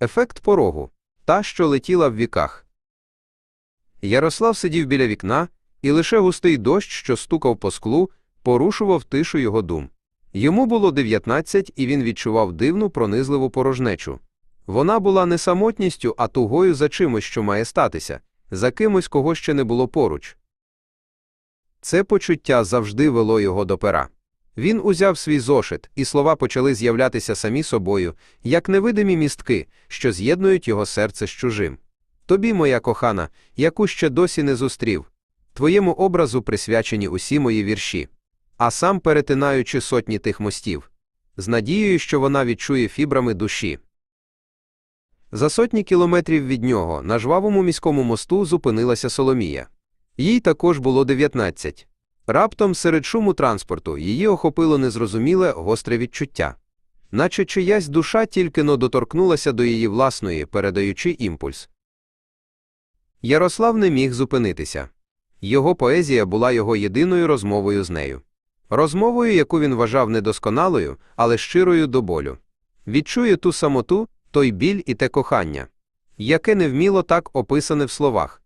Ефект порогу та, що летіла в віках. Ярослав сидів біля вікна, і лише густий дощ, що стукав по склу, порушував тишу його дум. Йому було 19, і він відчував дивну пронизливу порожнечу. Вона була не самотністю, а тугою за чимось, що має статися, за кимось, кого ще не було поруч. Це почуття завжди вело його до пера. Він узяв свій зошит, і слова почали з'являтися самі собою, як невидимі містки, що з'єднують його серце з чужим. Тобі, моя кохана, яку ще досі не зустрів, твоєму образу присвячені усі мої вірші, а сам перетинаючи сотні тих мостів, з надією, що вона відчує фібрами душі. За сотні кілометрів від нього на жвавому міському мосту зупинилася Соломія. Їй також було 19. Раптом серед шуму транспорту її охопило незрозуміле гостре відчуття, наче чиясь душа тільки но доторкнулася до її власної, передаючи імпульс. Ярослав не міг зупинитися. Його поезія була його єдиною розмовою з нею. Розмовою, яку він вважав недосконалою, але щирою до болю. Відчує ту самоту, той біль і те кохання, яке невміло так описане в словах.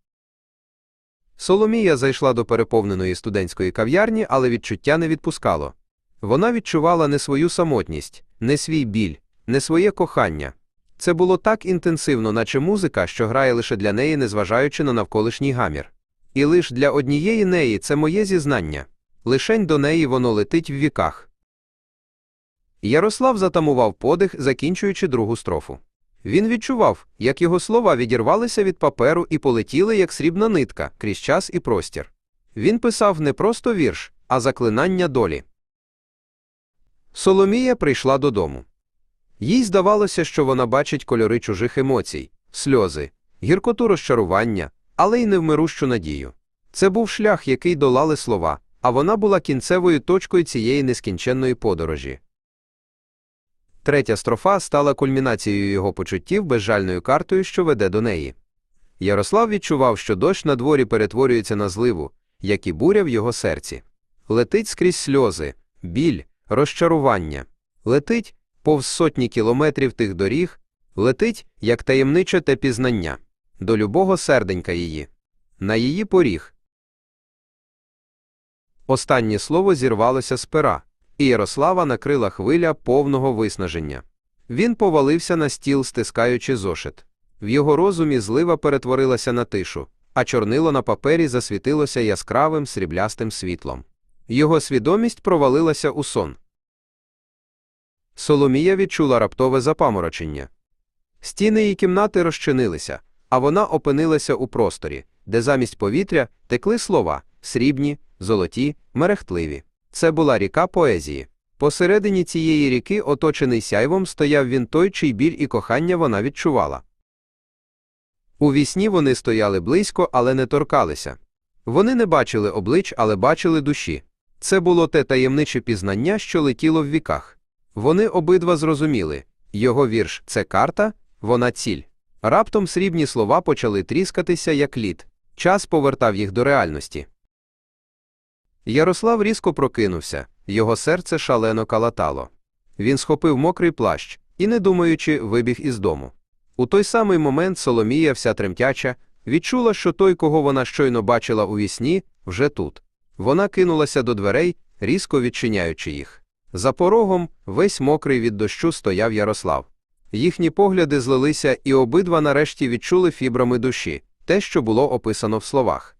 Соломія зайшла до переповненої студентської кав'ярні, але відчуття не відпускало. Вона відчувала не свою самотність, не свій біль, не своє кохання. Це було так інтенсивно, наче музика, що грає лише для неї, незважаючи на навколишній гамір. І лиш для однієї неї це моє зізнання. Лишень до неї воно летить в віках. Ярослав затамував подих, закінчуючи другу строфу. Він відчував, як його слова відірвалися від паперу і полетіли, як срібна нитка, крізь час і простір. Він писав не просто вірш, а заклинання долі. Соломія прийшла додому. Їй здавалося, що вона бачить кольори чужих емоцій, сльози, гіркоту розчарування, але й невмирущу надію. Це був шлях, який долали слова, а вона була кінцевою точкою цієї нескінченної подорожі. Третя строфа стала кульмінацією його почуттів безжальною картою, що веде до неї. Ярослав відчував, що дощ на дворі перетворюється на зливу, як і буря в його серці. Летить скрізь сльози, біль, розчарування. Летить повз сотні кілометрів тих доріг, летить, як таємниче те пізнання, до любого серденька її, на її поріг. Останнє слово зірвалося з пера, і Ярослава накрила хвиля повного виснаження. Він повалився на стіл, стискаючи зошит. В його розумі злива перетворилася на тишу, а чорнило на папері засвітилося яскравим сріблястим світлом. Його свідомість провалилася у сон. Соломія відчула раптове запаморочення. Стіни її кімнати розчинилися, а вона опинилася у просторі, де замість повітря текли слова срібні, золоті, мерехтливі. Це була ріка поезії. Посередині цієї ріки, оточений сяйвом, стояв він той, чий біль і кохання вона відчувала. У вісні вони стояли близько, але не торкалися. Вони не бачили облич, але бачили душі. Це було те таємниче пізнання, що летіло в віках. Вони обидва зрозуміли його вірш це карта, вона ціль. Раптом срібні слова почали тріскатися, як лід. Час повертав їх до реальності. Ярослав різко прокинувся, його серце шалено калатало. Він схопив мокрий плащ і, не думаючи, вибіг із дому. У той самий момент Соломія, вся тремтяча, відчула, що той, кого вона щойно бачила у вісні, вже тут. Вона кинулася до дверей, різко відчиняючи їх. За порогом, весь мокрий від дощу, стояв Ярослав. Їхні погляди злилися, і обидва нарешті відчули фібрами душі те, що було описано в словах.